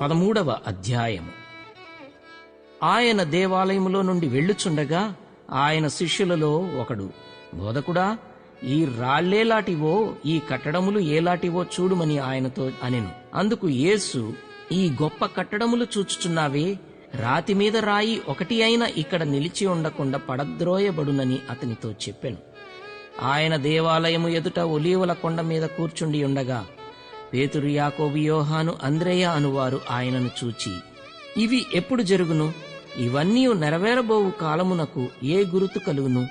పదమూడవ అధ్యాయము. ఆయన దేవాలయములో నుండి వెళ్ళుచుండగా ఆయన శిష్యులలో ఒకడు బోధకుడా ఈ రాళ్ళేలాటివో ఈ కట్టడములు ఏలాటివో చూడుమని ఆయనతో అనెను. అందుకు యేసు ఈ గొప్ప కట్టడములు చూచుచున్నావే రాతి మీద రాయి ఒకటి అయినా ఇక్కడ నిలిచి ఉండకుండా పడద్రోయబడునని అతనితో చెప్పెను. ఆయన దేవాలయము ఎదుట ఒలీవల కొండ మీద కూర్చుండి ఉండగా పేతురు యాకోబు యోహాను అంద్రేయ అనువారు ఆయనను చూచి ఇవి ఎప్పుడు జరుగును? ఇవన్నీ నెరవేరబోవు కాలమునకు ఏ గురుతు కలుగును?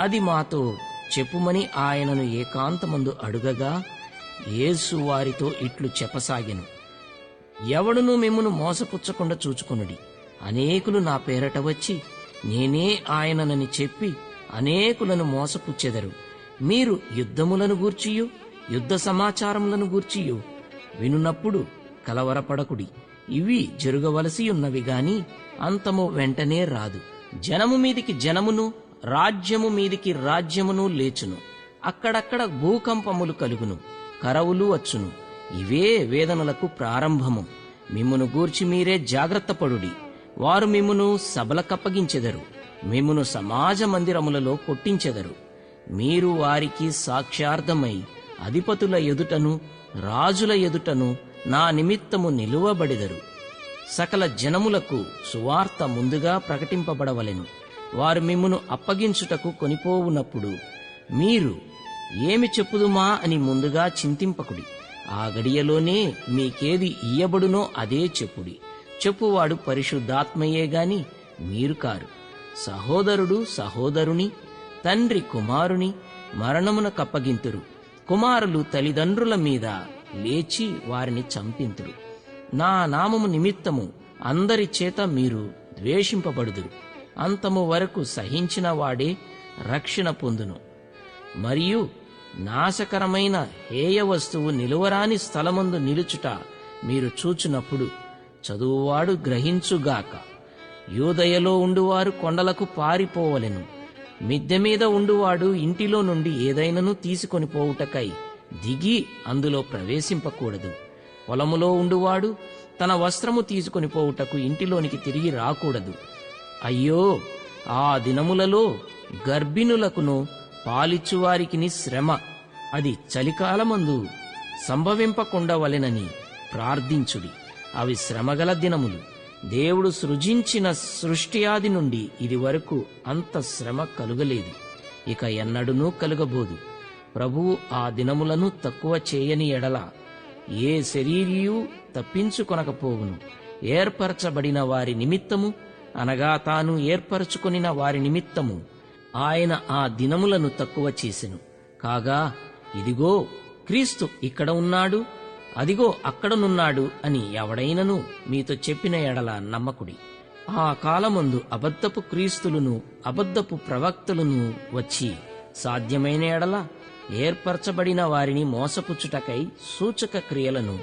అది మాతో చెప్పుమని ఆయనను ఏకాంతమందు అడుగగా యేసు వారితో ఇట్లు చెప్పసాగెను. ఎవడును మిమ్మును మోసపుచ్చకుండా చూచుకొనుడి. అనేకులు నా పేరట వచ్చి నేనే ఆయననని చెప్పి అనేకులను మోసపుచ్చెదరు. మీరు యుద్ధములను గూర్చియు యుద్ధ సమాచారములను గూర్చియు. వినున్నప్పుడు కలవరపడకుడి. ఇవి జరుగవలసి ఉన్నవి గాని అంతము వెంటనే రాదు. జనము మీదికి జనమును రాజ్యము మీదికి రాజ్యమును లేచును. అక్కడక్కడ భూకంపములు కలుగును కరవులు వచ్చును. ఇవే వేదనలకు ప్రారంభము. మిమ్మును గూర్చి మీరే జాగ్రత్త పడుడి వారు మిమ్మును సభలకప్పగించెదరు మిమ్మును సమాజ మందిరములలో కొట్టించెదరు. మీరు వారికి సాక్ష్యార్థమై అధిపతుల ఎదుటను రాజుల ఎదుటను నా నిమిత్తము నిలువబడిదరు. సకల జనములకు సువార్త ముందుగా ప్రకటింపబడవలెను. వారు మిమ్మును అప్పగించుటకు కొనిపోవునప్పుడు మీరు ఏమి చెప్పుదుమా అని ముందుగా చింతింపకుడి. ఆ గడియలోనే మీకేది ఇయ్యబడునో అదే చెప్పుడి. చెప్పువాడు పరిశుద్ధాత్మయే గాని మీరు కారు. సహోదరుడు సహోదరుని తండ్రి కుమారుని మరణమున కప్పగింతురు కుమారులు తల్లిదండ్రుల మీద లేచి వారిని చంపింతురు. నా నామము నిమిత్తము అందరి చేత మీరు ద్వేషింపబడుదురు. అంతము వరకు సహించిన వాడే రక్షణ పొందును. మరియు నాశకరమైన హేయ వస్తువు నిలువరాని స్థలమందు నిలుచుట మీరు చూచినప్పుడు చదువువాడు గ్రహించుగాక. యూదయలో ఉండువారు కొండలకు పారిపోవలెను. మిద్దె మీద ఉండువాడు ఇంటిలో నుండి ఏదైనను తీసుకొని పోవుటకై దిగి అందులో ప్రవేశింపకూడదు. పొలములో ఉండువాడు తన వస్త్రము తీసుకొని పోవుటకు ఇంటిలోనికి తిరిగి రాకూడదు. అయ్యో ఆ దినములలో గర్భిణులకును పాలిచ్చువారికిని శ్రమ. అది చలికాలమందు సంభవింపకుండవలెనని ప్రార్థించుడి. అవి శ్రమగల దినములు. దేవుడు సృజించిన సృష్టి ఆది నుండి ఇది వరకు అంత శ్రమ కలుగలేదు. ఇక ఎన్నడూనూ కలుగబోదు. ప్రభువు ఆ దినములను తక్కువ చేయని ఎడల ఏ శరీరియు తప్పించుకొనకపోవును. ఏర్పరచబడిన వారి నిమిత్తము అనగా తాను ఏర్పరచుకొనిన వారి నిమిత్తము ఆయన ఆ దినములను తక్కువ చేసెను. కాగా ఇదిగో క్రీస్తు ఇక్కడ ఉన్నాడు అదిగో అక్కడనున్నాడు అని ఎవడైనను మీతో చెప్పిన ఎడల నమ్మకుడి. ఆ కాలమందు అబద్ధపు క్రీస్తులను అబద్ధపు ప్రవక్తలను వచ్చి సాధ్యమైన ఎడల ఏర్పరచబడిన వారిని మోసపుచ్చుటకై సూచక క్రియలను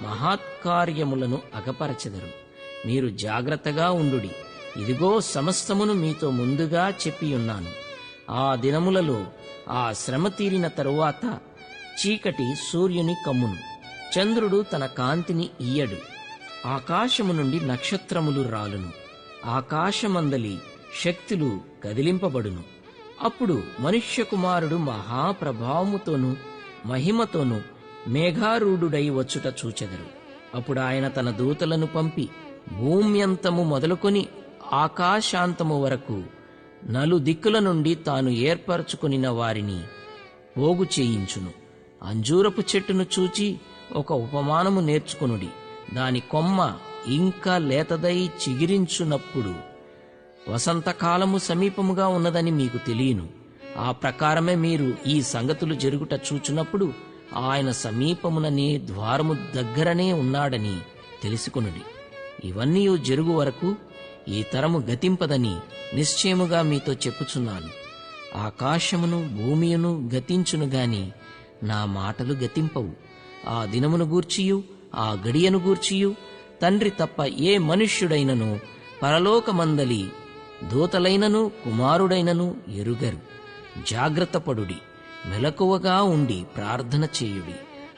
మహాత్కార్యములను అగపరచెదరు. మీరు జాగ్రత్తగా ఉండుడి. ఇదిగో సమస్తమును మీతో ముందుగా చెప్పియున్నాను. ఆ దినములలో ఆ శ్రమ తీరిన తరువాత చీకటి సూర్యుని కమ్మును. చంద్రుడు తన కాంతిని ఇయ్యడు. ఆకాశము నుండి నక్షత్రములు రాలును. ఆకాశమందలి శక్తులు కదిలింపబడును. అప్పుడు మనుష్య కుమారుడు మహాప్రభావముతోనూ మహిమతోనూ మేఘారూఢుడై వచ్చుట చూచెదరు. అప్పుడు ఆయన తన దూతలను పంపి భూమ్యంతము మొదలుకొని ఆకాశాంతము వరకు నలు దిక్కుల నుండి తాను ఏర్పరచుకొనిన వారిని పోగు చేయించును. అంజూరపు చెట్టును చూచి ఒక ఉపమానము నేర్చుకునుడి. దాని కొమ్మ ఇంకా లేతదై చిగిరించునప్పుడు వసంతకాలము సమీపముగా ఉన్నదని మీకు తెలియను. ఆ ప్రకారమే మీరు ఈ సంగతులు జరుగుట చూచినప్పుడు ఆయన సమీపముననే ద్వారము దగ్గరనే ఉన్నాడని తెలుసుకునుడి. ఇవన్నీ జరుగు వరకు ఈ తరము గతింపదని నిశ్చయముగా మీతో చెప్పుచున్నాను. ఆకాశమును భూమియును గతించును గాని నా మాటలు గతింపవు. ఆ దినమును గూర్చియు ఆ గడియను గూర్చియు. తండ్రి తప్ప ఏ మనుష్యుడైనను పరలోకమందలి దూతలైనను కుమారుడైనను ఎరుగరు. జాగ్రత్తపడుడి మెలకువగా ఉండి ప్రార్థన చేయుడి.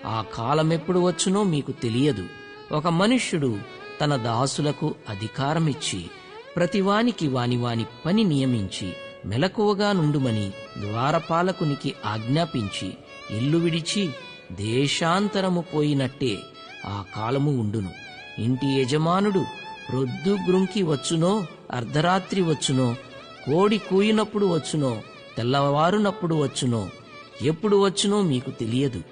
ఆ కాలమెప్పుడు వచ్చునో మీకు తెలియదు. ఒక మనుష్యుడు తన దాసులకు అధికారమిచ్చి ప్రతివానికి వాని వాని పని నియమించి మెలకువగా నుండుమని ద్వారపాలకునికి ఆజ్ఞాపించి ఇల్లు విడిచి దేశాంతరము పోయినట్టే ఆ కాలము ఉండును. ఇంటి యజమానుడు రొద్దు గ్రుంకి వచ్చునో అర్ధరాత్రి వచ్చునో కోడి కూయినప్పుడు వచ్చునో తెల్లవారునప్పుడు వచ్చునో ఎప్పుడు వచ్చునో మీకు తెలియదు.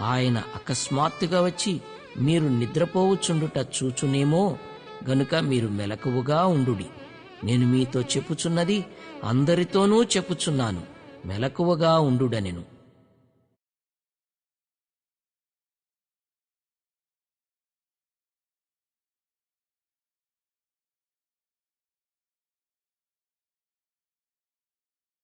ఆయన అకస్మాత్తుగా వచ్చి మీరు నిద్రపోవచ్చుండుట చూచునేమో గనుక మీరు మెలకువగా ఉండుడి. నేను మీతో చెప్పుచున్నది అందరితోనూ చెప్పుచున్నాను మెలకువగా ఉండుడనెను.